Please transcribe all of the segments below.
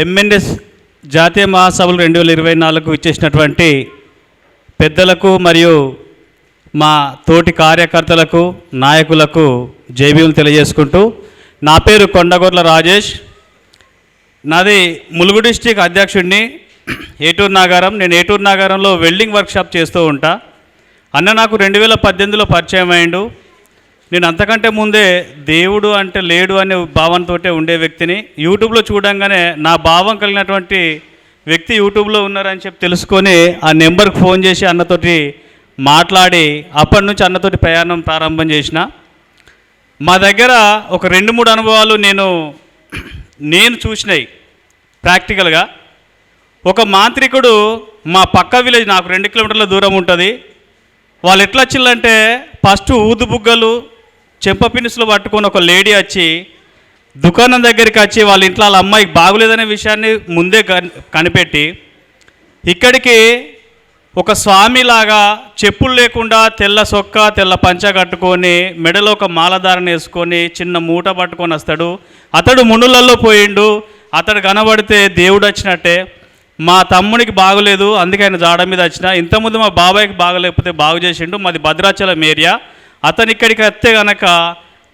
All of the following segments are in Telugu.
ఎంఎన్ఎస్ జాతీయ మహాసభలు రెండు వేల ఇరవై నాలుగు ఇచ్చేసినటువంటి పెద్దలకు మరియు మా తోటి కార్యకర్తలకు నాయకులకు జైబీలు తెలియజేసుకుంటూ నా పేరు కొండగొర్ల రాజేష్. నాది ములుగు డిస్టిక్ అధ్యక్షుడిని ఏటూరు నాగారం. నేను ఏటూరు నాగారంలో వెల్డింగ్ వర్క్షాప్ చేస్తూ ఉంటా. అన్న నాకు రెండు వేల పద్దెనిమిదిలో పరిచయం అయిండు. నేను అంతకంటే ముందే దేవుడు అంటే లేడు అనే భావంతో ఉండే వ్యక్తిని యూట్యూబ్లో చూడంగానే నా భావం కలిగినటువంటి వ్యక్తి యూట్యూబ్లో ఉన్నారని చెప్పి తెలుసుకొని ఆ నెంబర్కి ఫోన్ చేసి అన్నతోటి మాట్లాడి అప్పటి నుంచి అన్నతోటి ప్రయాణం ప్రారంభం చేసిన. మా దగ్గర ఒక రెండు మూడు అనుభవాలు నేను నేను చూసినాయి ప్రాక్టికల్గా. ఒక మాంత్రికుడు మా పక్క విలేజ్ నాకు రెండు కిలోమీటర్ల దూరం ఉంటుంది. వాళ్ళు ఎట్లా వచ్చిందంటే ఫస్ట్ ఊదు చెప్ప చెంప పినుసులు పట్టుకొని ఒక లేడీ వచ్చి దుకాణం దగ్గరికి వచ్చి వాళ్ళ ఇంట్లో వాళ్ళ అమ్మాయికి బాగులేదనే విషయాన్ని ముందే కనిపెట్టి ఇక్కడికి ఒక స్వామిలాగా చెప్పులు లేకుండా తెల్ల సొక్క తెల్ల పంచ కట్టుకొని మెడలో ఒక మాలధారణ వేసుకొని చిన్న మూట పట్టుకొని వస్తాడు. అతడు మునులలో పోయిండు. అతడు కనబడితే దేవుడు వచ్చినట్టే. మా తమ్మునికి బాగలేదు అందుకే ఆయన జాడ మీద వచ్చిన. ఇంతకుముందు మా బాబాయ్కి బాగలేకపోతే బాగు చేసిండు. మాది భద్రాచలం ఏరియా. అతను ఇక్కడికి వస్తే గనక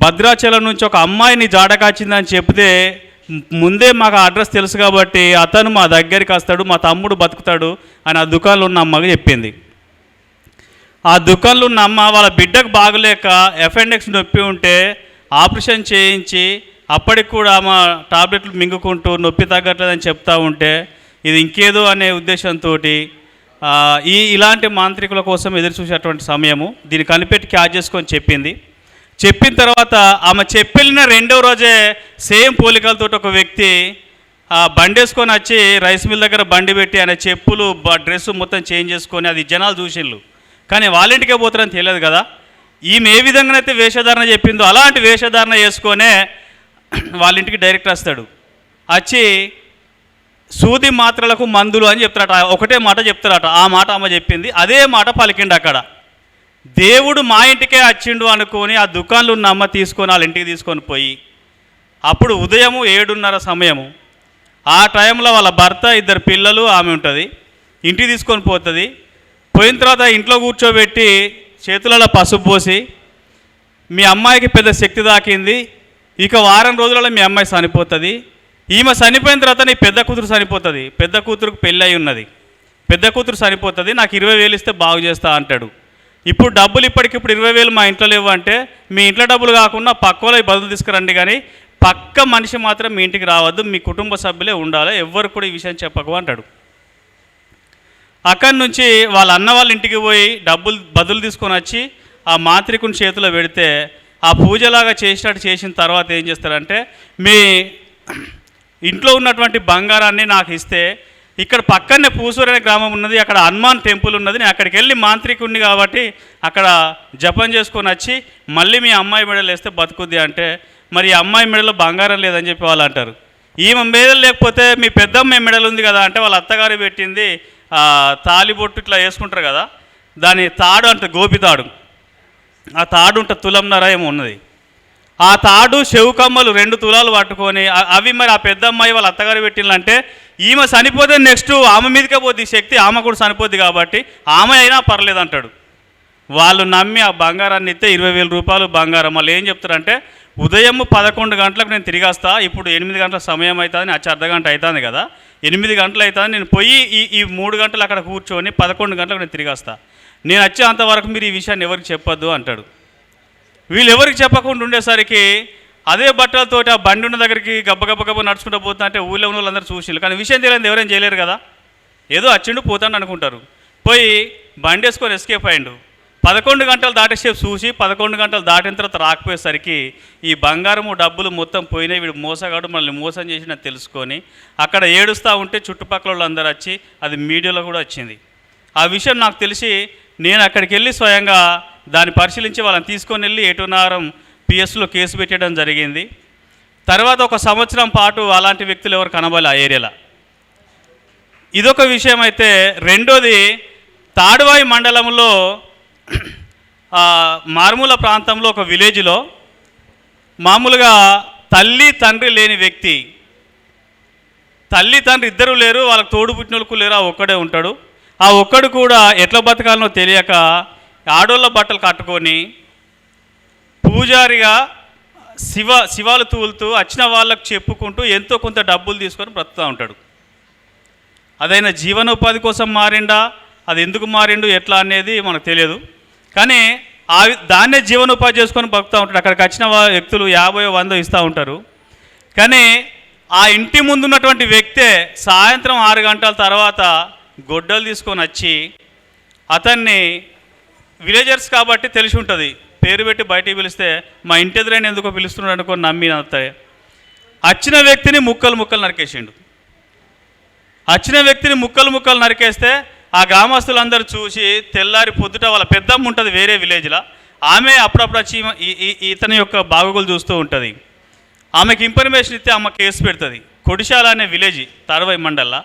భద్రాచలం నుంచి ఒక అమ్మాయిని జాడకాచిందని చెప్తే ముందే మాకు అడ్రస్ తెలుసు కాబట్టి అతను మా దగ్గరికి వస్తాడు మా తమ్ముడు బతుకుతాడు అని ఆ దుకాణంలో ఉన్న అమ్మకి చెప్పింది. ఆ దుకాణంలో ఉన్న అమ్మ వాళ్ళ బిడ్డకు బాగలేక ఎఫెండెక్స్ నొప్పి ఉంటే ఆపరేషన్ చేయించి అప్పటికి కూడా ఆమె టాబ్లెట్లు మింగుకుంటూ నొప్పి తగ్గట్లేదని చెప్తా ఉంటే ఇది ఇంకేదో అనే ఉద్దేశంతో ఈ ఇలాంటి మాంత్రికుల కోసం ఎదురు చూసేటువంటి సమయము దీన్ని కనిపెట్టి క్యాచ్ చేసుకొని చెప్పింది. చెప్పిన తర్వాత ఆమె చెప్పిన రెండో రోజే సేమ్ పోలికలతో ఒక వ్యక్తి బండేసుకొని బండి వేసుకొని వచ్చి రైస్ మిల్ దగ్గర బండి పెట్టి ఆయన చెప్పులు డ్రెస్ మొత్తం చేంజ్ చేసుకొని అది జనాలు చూసిండ్రు కానీ వాళ్ళ ఇంటికే పోతారని తెలియదు కదా. ఈమె ఏ విధంగానైతే వేషధారణ చెప్పిందో అలాంటి వేషధారణ చేసుకొనే వాళ్ళ ఇంటికి డైరెక్ట్ వస్తాడు. వచ్చి సూది మాత్రలకు మందులు అని చెప్తారట. ఒకటే మాట చెప్తారట. ఆ మాట అమ్మ చెప్పింది. అదే మాట పలికిండు అక్కడ. దేవుడు మా ఇంటికే వచ్చిండు అనుకొని ఆ దుకాణంలో ఉన్న అమ్మ తీసుకొని వాళ్ళ ఇంటికి తీసుకొని పోయి అప్పుడు ఉదయము ఏడున్నర సమయము ఆ టైంలో వాళ్ళ భర్త ఇద్దరు పిల్లలు ఆమె ఉంటుంది. ఇంటికి తీసుకొని పోతుంది. పోయిన తర్వాత ఇంట్లో కూర్చోబెట్టి చేతులలో పసుపు పోసి మీ అమ్మాయికి పెద్ద శక్తి దాకింది. ఇక వారం రోజులలో మీ అమ్మాయి చనిపోతుంది. ఈమె చనిపోయిన తర్వాత నీ పెద్ద కూతురు చనిపోతుంది. పెద్ద కూతురుకు పెళ్ళి అయి ఉన్నది. పెద్ద కూతురు చనిపోతుంది. నాకు ఇరవై వేలు ఇస్తే బాగు చేస్తా అంటాడు. ఇప్పుడు డబ్బులు ఇప్పటికిప్పుడు ఇరవై వేలు మా ఇంట్లో లేవు అంటే మీ ఇంట్లో డబ్బులు కాకుండా పక్క బదులు తీసుకురండి కానీ పక్క మనిషి మాత్రం మీ ఇంటికి రావద్దు. మీ కుటుంబ సభ్యులే ఉండాలి? ఎవ్వరు కూడా ఈ విషయం చెప్పకు అంటాడు. అక్కడి నుంచి వాళ్ళ అన్న వాళ్ళ ఇంటికి పోయి డబ్బులు బదులు తీసుకొని వచ్చి ఆ మాంత్రికుని చేతిలో పెడితే ఆ పూజలాగా చేసినట్టు చేసిన తర్వాత ఏం చేస్తారంటే మీ ఇంట్లో ఉన్నటువంటి బంగారాన్ని నాకు ఇస్తే ఇక్కడ పక్కనే పూసూరు అనే గ్రామం ఉన్నది అక్కడ హనుమాన్ టెంపుల్ ఉన్నది. నేను అక్కడికి వెళ్ళి మాంత్రికుడిని కాబట్టి అక్కడ జపం చేసుకొని వచ్చి మళ్ళీ మీ అమ్మాయి మెడలు వేస్తే బతుకుద్ది అంటే మరి అమ్మాయి మెడలో బంగారం లేదని చెప్పి వాళ్ళు అంటారు. ఈమె మెడలు లేకపోతే మీ పెద్దమ్మ మెడలు ఉంది కదా అంటే వాళ్ళ అత్తగారు పెట్టింది ఆ, తాలిబొట్టు ఇట్లా వేసుకుంటారు కదా దాని తాడు అంటే గోపి తాడు. ఆ తాడు ఉంటే తులంన్నర ఏమో ఉన్నది. ఆ తాడు చెవుకమ్మలు రెండు తులాలు పట్టుకొని అవి మరి ఆ పెద్దమ్మాయి వాళ్ళ అత్తగారు పెట్టిందంటే ఈమె చనిపోతే నెక్స్ట్ ఆమె మీదకే పోద్ది ఈ శక్తి ఆమె కూడా చనిపోద్ది కాబట్టి ఆమె అయినా పర్లేదు అంటాడు. వాళ్ళు నమ్మి ఆ బంగారాన్ని ఇస్తే ఇరవై వేల రూపాయలు బంగారం. వాళ్ళు ఏం చెప్తారంటే ఉదయం పదకొండు గంటలకు నేను తిరిగేస్తా ఇప్పుడు ఎనిమిది గంటల సమయం అవుతుంది వచ్చి అర్ధ గంట అవుతుంది కదా ఎనిమిది గంటలు అవుతుంది నేను పోయి ఈ ఈ మూడు గంటలు అక్కడ కూర్చొని పదకొండు గంటలకు నేను తిరిగేస్తా నేను వచ్చే అంతవరకు మీరు ఈ విషయాన్ని ఎవరికి చెప్పొద్దు అంటాడు. వీళ్ళు ఎవరికి చెప్పకుండా ఉండేసరికి అదే బట్టలతోటి ఆ బండి ఉన్న దగ్గరికి గబ్బ గబ్బ నడుచుకుంటూ పోతా అంటే ఊళ్ళో ఉన్న వాళ్ళందరూ చూసిళ్ళు. కానీ విషయం తెలియదు ఎవరేం చేయలేరు కదా? ఏదో వచ్చిండు పోతాను అనుకుంటారు. పోయి బండి వేసుకొని ఎస్కేప్ అయ్యిండు. పదకొండు గంటలు దాటేసేపు చూసి పదకొండు గంటలు దాటిన తర్వాత రాకపోయేసరికి ఈ బంగారము డబ్బులు మొత్తం పోయినాయి. వీడు మోసగాడు మనల్ని మోసం చేసిన తెలుసుకొని అక్కడ ఏడుస్తూ ఉంటే చుట్టుపక్కల వాళ్ళందరూ వచ్చి అది మీడియాలో కూడా వచ్చింది. ఆ విషయం నాకు తెలిసి నేను అక్కడికి వెళ్ళి స్వయంగా దాన్ని పరిశీలించి వాళ్ళని తీసుకొని వెళ్ళి ఎటునారం పిఎస్లో కేసు పెట్టడం జరిగింది. తర్వాత ఒక సంవత్సరం పాటు అలాంటి వ్యక్తులు ఎవరు కనబడాలి ఆ ఏరియాలో. ఇదొక విషయం అయితే రెండోది తాడువాయి మండలంలో మారుమూల ప్రాంతంలో ఒక విలేజ్లో మామూలుగా తల్లి తండ్రి లేని వ్యక్తి తల్లి తండ్రి ఇద్దరు లేరు వాళ్ళకి తోడు పుట్టినోళ్ళకు లేరు ఆ ఒక్కడే ఉంటాడు. ఆ ఒక్కడు కూడా ఎట్లా బతకాలనో తెలియక ఆడోళ్ళ బట్టలు కట్టుకొని పూజారిగా శివ శివాలు తూలుతూ వచ్చిన వాళ్ళకు చెప్పుకుంటూ ఎంతో కొంత డబ్బులు తీసుకొని బ్రతుకుతూ ఉంటాడు. అదైనా జీవనోపాధి కోసం మారిండా? అది ఎందుకు మారిండు? ఎట్లా అనేది మనకు తెలియదు. కానీ ఆ దాన్నే జీవనోపాధి చేసుకొని బతుకుతూ ఉంటాడు. అక్కడికి వచ్చిన వ్యక్తులు యాభై వందో ఇస్తూ ఉంటారు. కానీ ఆ ఇంటి ముందు ఉన్నటువంటి వ్యక్తే సాయంత్రం ఆరు గంటల తర్వాత గొడ్డలు తీసుకొని వచ్చి అతన్ని విలేజర్స్ కాబట్టి తెలిసి ఉంటుంది. పేరు పెట్టి బయటికి పిలిస్తే మా ఇంటి ఎదురైన ఎందుకో పిలుస్తున్నాడు అనుకొని నమ్మి నవ్వుతాయి వచ్చిన వ్యక్తిని ముక్కలు ముక్కలు నరికేసిండు. వచ్చిన వ్యక్తిని ముక్కలు ముక్కలు నరికేస్తే ఆ గ్రామస్తులందరూ చూసి తెల్లారి పొద్దుట వాళ్ళ పెద్దమ్మ ఉంటుంది వేరే విలేజ్లో ఆమె అప్పుడప్పుడు వచ్చి ఇతని యొక్క బాగోగులు చూస్తూ ఉంటుంది. ఆమెకి ఇన్ఫర్మేషన్ ఇస్తే అమ్మ కేసు పెడుతుంది. కొడిశాల అనే విలేజ్ తరవై మండల్లా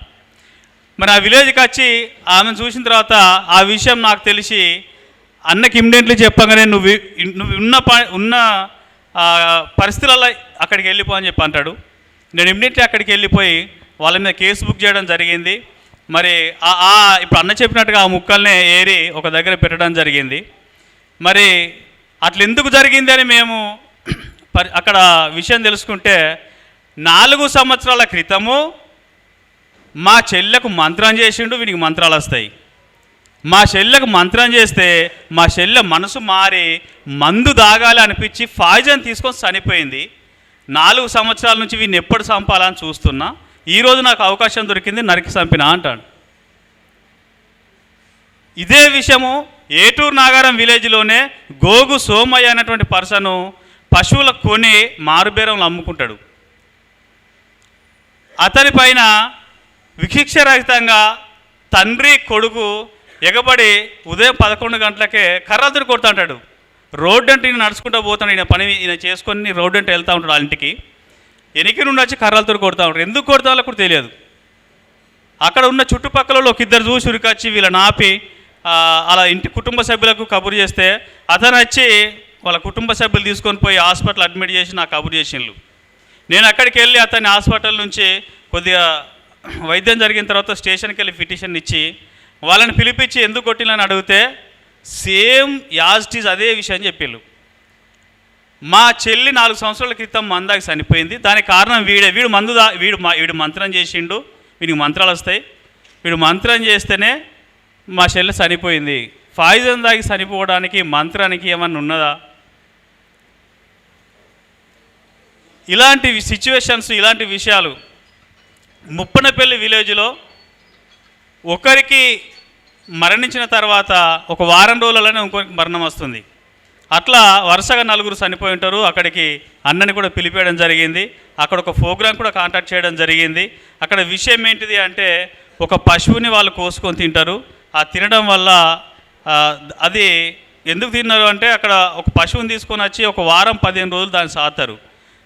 మరి ఆ విలేజ్కి వచ్చి ఆమెను చూసిన తర్వాత ఆ విషయం నాకు తెలిసి అన్నకి ఇమ్మీడియట్లీ చెప్పగానే నువ్వు నువ్వు ఉన్న ప- ఉన్న పరిస్థితులలో అక్కడికి వెళ్ళిపో అని చెప్పి అంటాడు. నేను ఇమ్మీడియట్లీ అక్కడికి వెళ్ళిపోయి వాళ్ళ మీద కేసు బుక్ చేయడం జరిగింది. మరి ఆ- ఇప్పుడు అన్న చెప్పినట్టుగా ఆ ముక్కల్నే ఏరి ఒక దగ్గర పెట్టడం జరిగింది. మరి అట్లా ఎందుకు జరిగింది అని మేము పరి అక్కడ విషయం తెలుసుకుంటే నాలుగు సంవత్సరాల క్రితము మా చెల్లెకు మంత్రం చేసిండు వీనికి మంత్రాలు వస్తాయి. మా చెల్లెకు మంత్రం చేస్తే మా చెల్లె మనసు మారి మందు దాగాలి అనిపించి ఫాయిజన్ తీసుకొని చనిపోయింది. నాలుగు సంవత్సరాల నుంచి వీడిని ఎప్పుడు చంపాలని చూస్తున్నా. ఈరోజు నాకు అవకాశం దొరికింది నరికి చంపినా అంటాడు. ఇదే విషయము ఏటూరు నాగారం విలేజ్లోనే గోగు సోమయ్య అనేటువంటి పర్సను పశువుల కొని మారుబేరంలో అమ్ముకుంటాడు. అతని పైన విశిక్షరహితంగా తండ్రి కొడుకు ఎగబడి ఉదయం పదకొండు గంటలకే కర్రలతో కొడుతూ ఉంటాడు. రోడ్డు అంటే ఈయన నడుచుకుంటూ పోతాడు ఈయన పని ఈయన చేసుకొని రోడ్డు అంటే వెళ్తూ ఉంటాడు వాళ్ళ ఇంటికి. వెనక్కి నుండి వచ్చి కర్రలతో కొడుతూ ఉంటాడు. ఎందుకు కొడతా వాళ్ళకు కూడా తెలియదు. అక్కడ ఉన్న చుట్టుపక్కల ఒక ఇద్దరు చూసి ఉరికొచ్చి వీళ్ళని ఆపి అలా ఇంటి కుటుంబ సభ్యులకు కబురు చేస్తే అతను వచ్చి వాళ్ళ కుటుంబ సభ్యులు తీసుకొని పోయి హాస్పిటల్ అడ్మిట్ చేసి నాకు కబురు చేసిండ్రు నేను అక్కడికి వెళ్ళి అతని హాస్పిటల్ నుంచి కొద్దిగా వైద్యం జరిగిన తర్వాత స్టేషన్కి వెళ్ళి పిటిషన్ ఇచ్చి వాళ్ళని పిలిపించి ఎందుకు కొట్టినని అడిగితే సేమ్ యాజ్టీజ్ అదే విషయం చెప్పిళ్ళు. మా చెల్లి నాలుగు సంవత్సరాల క్రితం మందాకి చనిపోయింది. దానికి కారణం వీడే. వీడు మందు వీడు మా వీడు మంత్రం చేసిండు. వీడికి మంత్రాలు వస్తాయి. వీడు మంత్రం చేస్తేనే మా చెల్లి చనిపోయింది. ఫాయిజన్ దాగి చనిపోవడానికి మంత్రానికి ఏమన్నా ఉన్నదా? ఇలాంటి సిచ్యువేషన్స్ ఇలాంటి విషయాలు ముప్పనపల్లి విలేజ్లో ఒకరికి మరణించిన తర్వాత ఒక వారం రోజులలోనే ఇంకో మరణం వస్తుంది. అట్లా వరుసగా నలుగురు చనిపోయి ఉంటారు. అక్కడికి అన్నని కూడా పిలిపేయడం జరిగింది. అక్కడ ఒక ప్రోగ్రామ్ కూడా కాంటాక్ట్ చేయడం జరిగింది. అక్కడ విషయం ఏంటిది అంటే ఒక పశువుని వాళ్ళు కోసుకొని తింటారు. ఆ తినడం వల్ల అది ఎందుకు తిన్నారు అంటే అక్కడ ఒక పశువుని తీసుకొని వచ్చి ఒక వారం పదిహేను రోజులు దాన్ని సాతారు.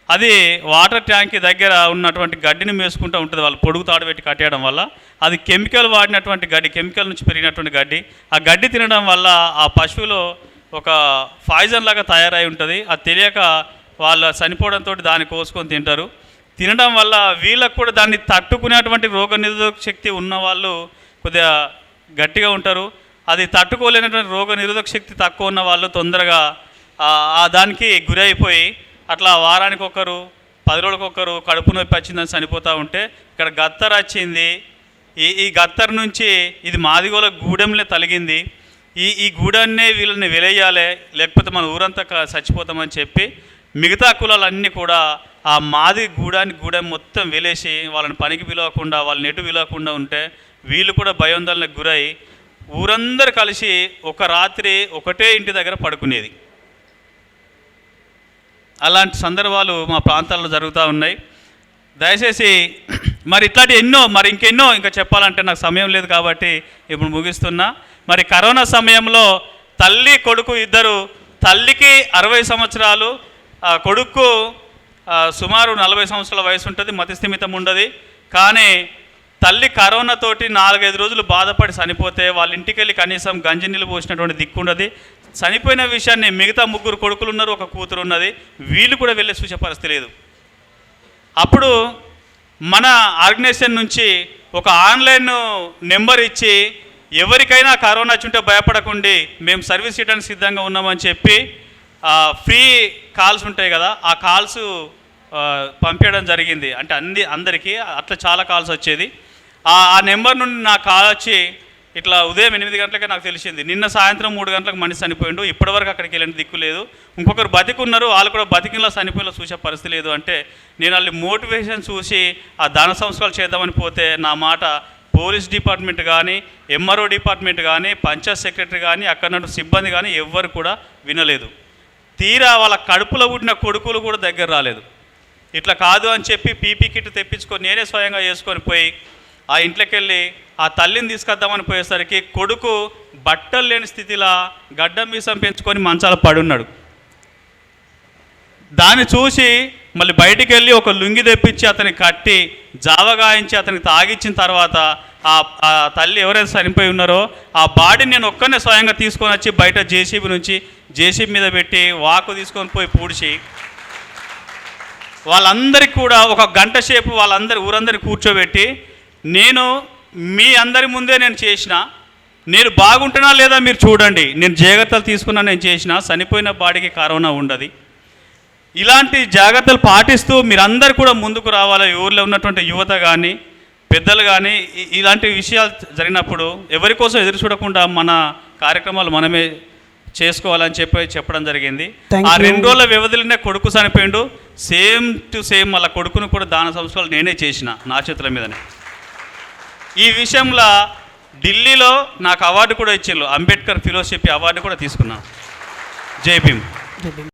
అది వాటర్ ట్యాంక్ దగ్గర ఉన్నటువంటి గడ్డిని మేసుకుంటూ ఉంటుంది. వాళ్ళు పొడుగు తాడు పెట్టి కట్టేయడం వల్ల అది కెమికల్ వాడినటువంటి గడ్డి కెమికల్ నుంచి పెరిగినటువంటి గడ్డి. ఆ గడ్డి తినడం వల్ల ఆ పశువులో ఒక పాయిజన్ లాగా తయారై ఉంటుంది. అది తెలియక వాళ్ళు చనిపోవడంతో దాన్ని కోసుకొని తింటారు. తినడం వల్ల వీళ్ళకు కూడా దాన్ని తట్టుకునేటువంటి రోగ నిరోధక శక్తి ఉన్న వాళ్ళు కొద్దిగా గట్టిగా ఉంటారు. అది తట్టుకోలేనటువంటి రోగ నిరోధక శక్తి తక్కువ ఉన్న వాళ్ళు తొందరగా ఆ- దానికి గురైపోయి అట్లా వారానికి ఒకరు పది రోజులకు ఒకరు కడుపు నొప్పి వచ్చిందని చనిపోతూ ఉంటే ఇక్కడ గత్తర్ వచ్చింది. ఈ ఈ గత్తర్ నుంచి ఇది మాదిగోల గూడెంలే తలిగింది. ఈ ఈ గూడెన్నే వీళ్ళని వెలేయాలి లేకపోతే మన ఊరంతా చచ్చిపోతామని చెప్పి మిగతా కులాలన్నీ కూడా ఆ మాది గూడాన్ని గూడెం మొత్తం వెలేసి వాళ్ళని పనికి పిలవకుండా వాళ్ళని ఎటు పిలవకుండా ఉంటే వీళ్ళు కూడా భయోందోళనకు గురై ఊరందరూ కలిసి ఒక రాత్రి ఒకటే ఇంటి దగ్గర పడుకునేది. అలాంటి సందర్భాలు మా ప్రాంతాల్లో జరుగుతూ ఉన్నాయి. దయచేసి మరి ఇట్లాంటి ఎన్నో మరి ఇంకెన్నో ఇంకా చెప్పాలంటే నాకు సమయం లేదు కాబట్టి ఇప్పుడు ముగిస్తున్నా. మరి కరోనా సమయంలో తల్లి కొడుకు ఇద్దరు తల్లికి అరవై సంవత్సరాలు కొడుకు సుమారు నలభై సంవత్సరాల వయసు ఉంటుంది మతిస్థిమితం ఉండదు. కానీ తల్లి కరోనాతోటి నాలుగైదు రోజులు బాధపడి చనిపోతే వాళ్ళ ఇంటికి వెళ్ళి కనీసం గంజి నీళ్ళు పోసినటువంటి దిక్కుండదు చనిపోయిన విషయాన్ని మిగతా ముగ్గురు కొడుకులు ఉన్నారు ఒక కూతురు ఉన్నది. వీళ్ళు కూడా వెళ్ళే చూసే పరిస్థితి లేదు. అప్పుడు మన ఆర్గనైజేషన్ నుంచి ఒక ఆన్లైన్ నెంబర్ ఇచ్చి ఎవరికైనా కరోనా వచ్చుంటే భయపడకండి మేము సర్వీస్ ఇవ్వడానికి సిద్ధంగా ఉన్నామని చెప్పి ఫ్రీ కాల్స్ ఉంటాయి కదా ఆ కాల్స్ పంపించడం జరిగింది. అంటే అన్ని అందరికీ అట్లా చాలా కాల్స్ వచ్చేది. ఆ నెంబర్ నుండి నా కాల్ వచ్చి ఇట్లా ఉదయం ఎనిమిది గంటలకే నాకు తెలిసింది. నిన్న సాయంత్రం మూడు గంటలకు మనిషి చనిపోయిండు. ఇప్పటివరకు అక్కడికి వెళ్ళిన దిక్కు లేదు. ఇంకొకరు బతికున్నారు. వాళ్ళు కూడా బతికిలా చనిపోయినా చూసే పరిస్థితి లేదు అంటే నేను వాళ్ళు మోటివేషన్ చూసి ఆ దాన సంస్కారాలు చేద్దామని పోతే నా మాట పోలీస్ డిపార్ట్మెంట్ కానీ ఎంఆర్ఓ డిపార్ట్మెంట్ కానీ పంచాయత్ సెక్రటరీ కానీ అక్కడ సిబ్బంది కానీ ఎవ్వరు కూడా వినలేదు. తీరా వాళ్ళ కడుపులో పుట్టిన కొడుకులు కూడా దగ్గర రాలేదు. ఇట్లా కాదు అని చెప్పి పీపీ కిట్ తెప్పించుకొని నేనే స్వయంగా చేసుకొని పోయి ఆ ఇంట్లోకి వెళ్ళి ఆ తల్లిని తీసుకొద్దామని పోయేసరికి కొడుకు బట్టలు లేని స్థితిలో గడ్డం మీసం పెంచుకొని మంచాల పడున్నాడు. దాన్ని చూసి మళ్ళీ బయటికి వెళ్ళి ఒక లుంగి తెప్పించి అతని కట్టి జావగాయించి అతనికి తాగిచ్చిన తర్వాత ఆ తల్లి ఎవరైతే చనిపోయి ఉన్నారో ఆ బాడీని నేను ఒక్కనే స్వయంగా తీసుకొని వచ్చి బయట జేసీబీ నుంచి జేసీబీ మీద పెట్టి వాకు తీసుకొని పోయి పూడ్చి వాళ్ళందరికీ కూడా ఒక గంట సేపు వాళ్ళందరి ఊరందరిని కూర్చోబెట్టి నేను మీ అందరి ముందే నేను చేసిన నేను బాగుంటున్నా లేదా మీరు చూడండి. నేను జాగ్రత్తలు తీసుకున్నా నేను చేసిన చనిపోయిన బాడీకి కరోనా ఉండదు. ఇలాంటి జాగ్రత్తలు పాటిస్తూ మీరందరూ కూడా ముందుకు రావాలి. ఊర్లో ఉన్నటువంటి యువత కానీ పెద్దలు కానీ ఇలాంటి విషయాలు జరిగినప్పుడు ఎవరి కోసం ఎదురు చూడకుండా మన కార్యక్రమాలు మనమే చేసుకోవాలని చెప్పి చెప్పడం జరిగింది. ఆ. రెండు రోజుల వ్యవధిలోనే కొడుకు చనిపోయిండు. సేమ్ టు సేమ్ వాళ్ళ కొడుకును కూడా దాన సంస్కారాలు నేనే చేసిన నా చేతుల మీదనే. ఈ విషయంలో ఢిల్లీలో నాకు అవార్డు కూడా ఇచ్చారు అంబేద్కర్ ఫిలోషిప్ అవార్డు కూడా తీసుకున్నాను. జై భీమ్. జై భీమ్.